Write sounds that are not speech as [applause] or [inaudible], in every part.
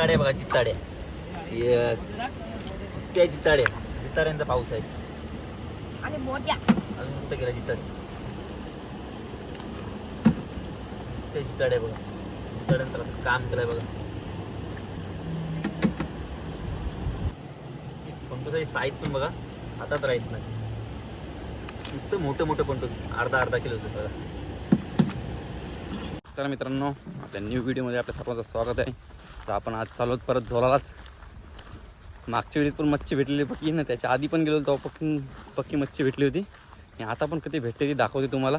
जिताडे बघा हे, त्या जिताडे जिताड्यांचा पाऊस आहे. आणि मोठ्या. अजून कुठे गेला जिताडे ते जिताडे बघा? असं काम केलंय बघा. पंटूचा साईज पण बघा हातात राहत नाही. नुसतं मोठं मोठं पंटूस अर्धा अर्धा किलो बघा. तर मित्रांनो आपल्या न्यू व्हिडिओमध्ये आपल्या सर्वांचं स्वागत आहे. तर आपण आज चालू परत झोलालाच मागच्या वेळी पण मच्छी भेटलेली पक्की ना त्याच्या आधी पण गेलो तेव्हा पक्की पक्की मच्छी भेटली होती. आणि आता पण कधी भेटते ती दाखवते तुम्हाला.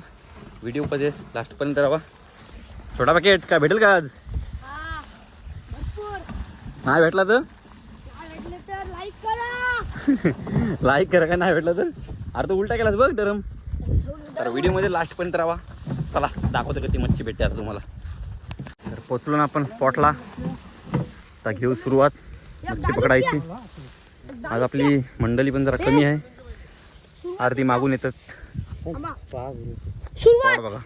व्हिडिओमध्ये लास्टपर्यंत राहा. छोटा पॅकेट काय भेटेल का आज? हा नाही भेटला तर? लाईक करा. [laughs] लाईक करा काय नाही भेटला तर? अरे तो उलटा केलास बघ डरम. तर व्हिडिओमध्ये लास्टपर्यंत राहा. चला दाखवतो कधी मच्छी भेटते आता तुम्हाला. तर पोचलो ना आपण स्पॉटला आता घेऊ सुरुवात. मच्छी पकडायची. आज आपली मंडळी पण जरा कमी आहे. अर्धी मागून येतात. बघा.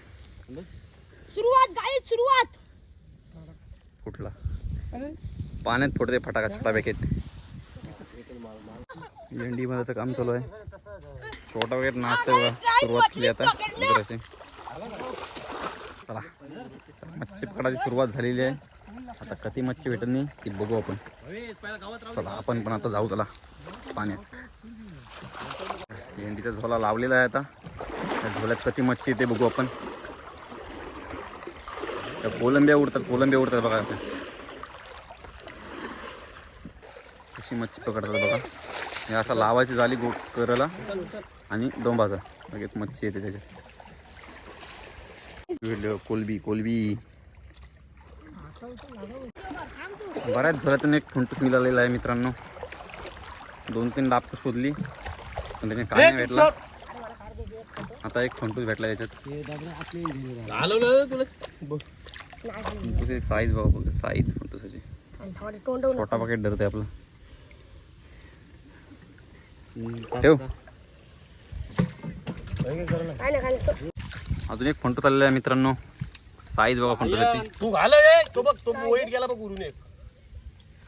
सुरुवात कुठला? पाण्यात फोडते फटाका छोटा पॅकेट लेंडी मधाचं काम चालू आहे. छोटा वगैरे नाचतंय बघा. सुरुवात केली आता. चला. मच्छी पकडायची सुरुवात झालेली आहे. आता कधी मच्छी भेटत नाही ती बघू आपण. चला आपण पण आता जाऊ चला पाण्यात. भेंडीचा झोला लावलेला आहे आता. त्या झोल्यात कधी मच्छी येते बघू आपण. त्या कोलंब्या उडतात कोलंब्या उडतात बघा असं कशी मच्छी पकडतात बघा. हे असं लावायची झाली गोट करायला आणि डोंबाचा. लगेच मच्छी येते त्याच्यात. कोलबी कोलबी. बऱ्याच झोल्यातून एक फुंटूस मिळालेला आहे मित्रांनो. दोन तीन डाप शोधली. पण त्याने काय नाही भेटला. आता एक फंटूस भेटला याच्यात साईज बघा. बघा साईज फंटूसाची. छोटा पाकिट धरते आपलं. ठेव. अजून एक फंटू चाललेला आहे मित्रांनो. साईज बघा फंटूसाची तू घालव रे तो बघ तो वाईट गेला बघ उरून एक.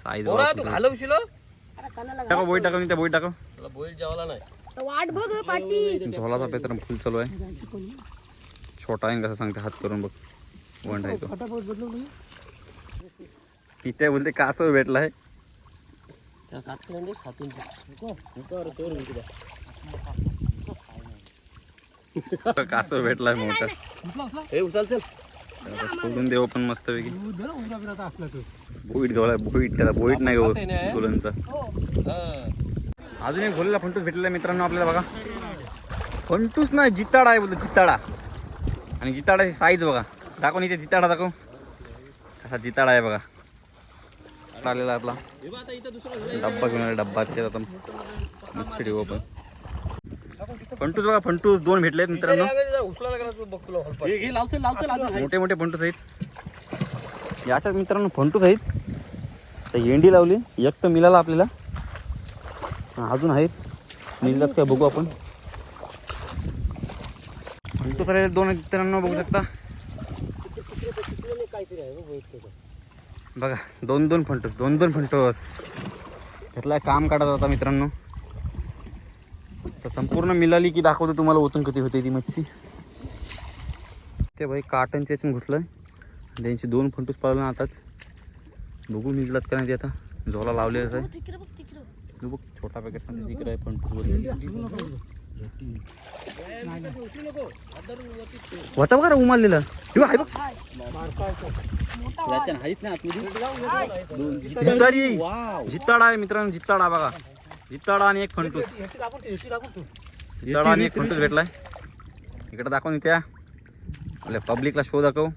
साईज बघा तू. घालवशील? अरे कानाला टाका बोई टाका मी त्या बोई टाका. तुला बोईट जेवायला नाही. तर वाट बघ हं, पाटी. झोलाचा पेत्र फुल चालू आहे. छोटा आहे कसं सांगते हात करून बघ. वंड आहे तो इथे बोलते कासव भेटला आहे. कासव भेटलाय मोठा. हे उचल चल. सोडून देऊ पण मस्त पैकी बोईट गवला बोईट त्याला बोईट नाही गवत गुलांचा अजून एक भोलेला फंटूस भेटलेला मित्रांनो आपल्याला बघा. फंटूस नाही जिताडा आहे बोलतो जिताडा. आणि जिताडाची साईज बघा. दाखव इथे जिताडा दाखव. कसा जिताडा आहे बघा. आलेला आपला. डब्बा घेऊन डब्बा मच्छी ठेवू आपण. फंटूस बघा फंटूस दोन भेटले आहेत मित्रांनो हे मोठे मोठे फंटूस आहेत. याच्यात मित्रांनो फंटूस आहेत. तर येंडी लावली. एक तर मिळाला आपल्याला. अजून आहेत. मिळतात काय बघू आपण. फंटूस आलेले दोन मित्रांनो बघू शकता. बघा दोन दोन फंटूस दोन दोन फंटूस. त्यातला काम काढत होता मित्रांनो. तर संपूर्ण मिळाली की दाखवतो तुम्हाला ओतून किती होते ती मच्छी. ते भाई काटनच्या याच्यात घुसलंय. आणि त्यांची दोन फंटूस पाळलं आताच बघू निघलात का नाही ते आता. झोला लावलेलाच आहे. बघ तिकडे तू बघ छोटा पॅकेट सांगते तिकडे आहे फंटूस होता बघा बघ, आहे बघ. जिताडा आहे मित्रांनो जिताडा बघा. जिताडा आणि एक फंटूस जिताडा आणि एक फंटूस भेटलाय. इकडे दाखव नाही त्या आपल्या पब्लिकला शो दाखव.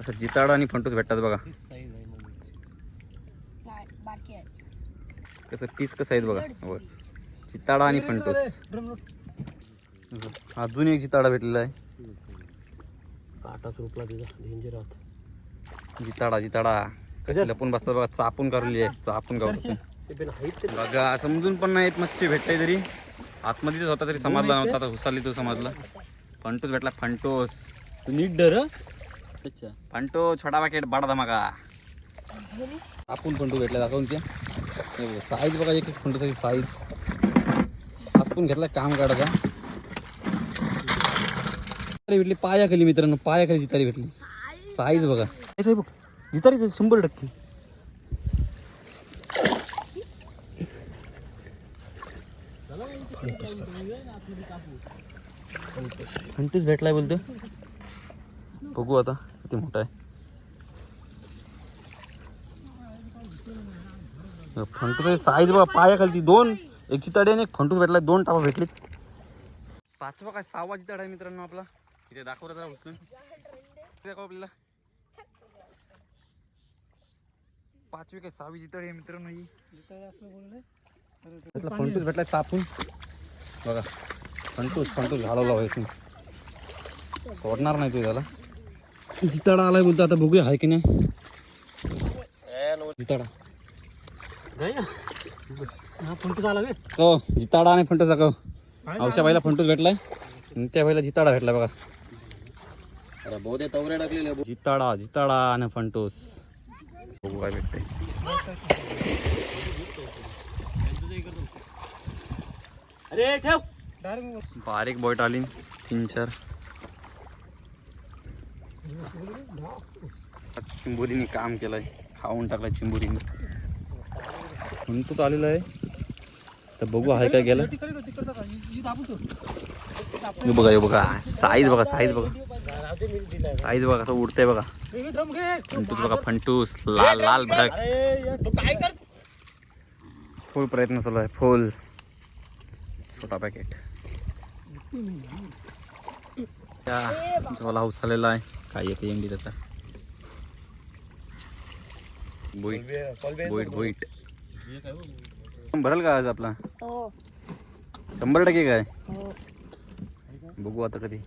असं जिताडा आणि फंटूस भेटतात बघा. कसं पीस कसं आहेत बघा. हो. चिताडा आणि फंटूस अजून एक जिताडा भेटलेला आहे. जिताडा जिताडा. कशी लपून बसतात बघा. चापून काढली आहे चापून काढतो पण बघा समजून पण नाही येत मच्छी भेटते तरी. आतमध्येच होता तरी समजला नव्हता आता हुसाली तो समजला. फंटूस भेटला फंटोस. तू नीट डर अच्छा. फंटो छोटा पॅकेट बडा धमाका. आपण फंटू भेटला दाखवून त्या साईज बघा एक एक फंटूची साईज आज पण घेतला काम काढायचा. जितारी भेटली पायाखाली मित्रांनो पायाखाली जितारी भेटली. साईज बघा. हे बघ जितारीच आहे, शंभर टक्के. फंटूच भेटलाय बोलतो. बघू आता किती मोठा आहे. फंटूचा साईज बघा पाया खालती दोन एक चिताडी आणि एक फंटूस भेटला दोन टापा भेटलीत. पाचवा काय सहावा चिताड आहे मित्रांनो आपला. इथे दाखवत जरा उचलून. दाखव आपल्याला. पाचवी काय सहावी चिताडी आहे मित्रांनो ही. फंटूस भेटलाय चापून. बघा फंटूस फंटूस घालवला व्हायचं सोडणार नाही तो त्याला. जिताडा आलाय बोलतो आता बघूया हाय की नाही? जिताडा. हा फंटूस आला तो जिताडा आणि फंटूस दाखव. औषा बाईला फंटूस भेटलाय. आणि त्या बाईला जिताडा भेटलाय बघा. अरे बहुत तवऱ्या टाकलेल्या जिताडा जिताडा आणि फंटूस बघू काय भेटते अरे ठेव. बारीक बॉईट आली. तीन चार. चिंबोरीने काम केलंय. खाऊन टाकलाय चिंबोरीने. फंटूस आलेला आहे. तर बघू आहे काय गेलं. हे बघा हे बघा. साईज बघा साईज बघा. साईज बघा कसं उडतंय बघा. फंटूस बघा फंटूस. लाल लाल भडक. फुल प्रयत्न चालू आहे. फुल छोटा पॅकेट झोला हाऊस आलेला आहे. काय येते एंडी त्याचा बोईट. बोईट बोईट. भरल का आज आपला? हो. शंभर टक्के काय? हो. बघू आता कधी.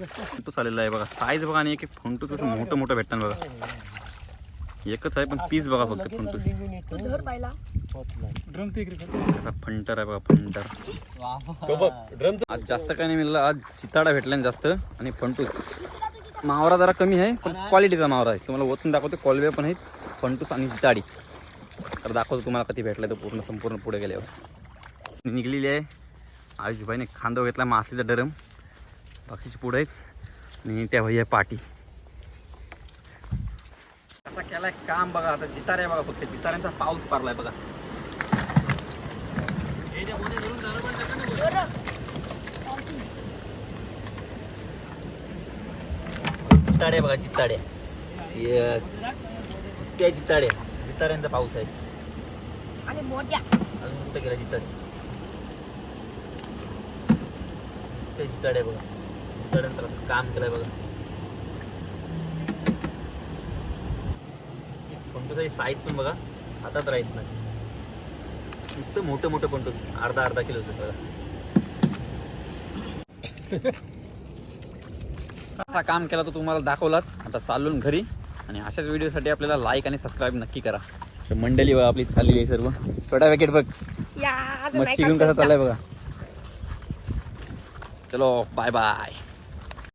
फंटूस आलेला आहे बघा. साईज बघा आणि एक एक फंटूस कसं मोठं मोठं भेटतं बघा. एकच आहे पण पीस बघा फक्त फंटूस तू धर पाहिला. ड्रम ते असा फंटर आहे बघा फंटर. बघ ड्रम आज जास्त काय नाही मिळालं आज चिताडा भेटला जास्त आणि फंटूस मावरा जरा कमी आहे पण क्वालिटीचा मावरा आहे. तुम्हाला ओतून दाखवतो कॉलवे पण आहेत फंटूस आणि चिताडी. तर दाखवतो तुम्हाला कधी भेटलाय तो पूर्ण संपूर्ण पुढे गेल्यावर. निघलेली आहे. आयुषभाईने खांदव घेतला मासलीचा डरम. बाकीचे पुढे आहेत. आणि त्या भाई आहे पाटी. कसा केलाय काम बघा आता जितारे आहे बघा फक्त जिताऱ्यांचा पाऊस पारलाय बघा. चिताडे बघा चिताडे त्या चिताडे चिताड्यांचा पाऊस आहे. आणि मोठ्या. अजून कुठे गेला चिताडे ते चिताडे बघा? चिताड्यांचं कसं काम केलंय बघा. पंटूचा साईज पण बघा हातात राहत नाही. नुसतं मोठं मोठं पंटूस अर्धा अर्धा किलो बघा असा काम केला तो तुम्हाला दाखवलाच. आता चालून घरी. आणि अशाच व्हिडिओसाठी आपल्याला लाईक आणि सबस्क्राईब नक्की करा. मंडळी बघा आपली चालली आहे सर्व. छोटा पॅकेट बघ. मच्छी घेऊन कसा. चाललाय बघा. चलो बाय बाय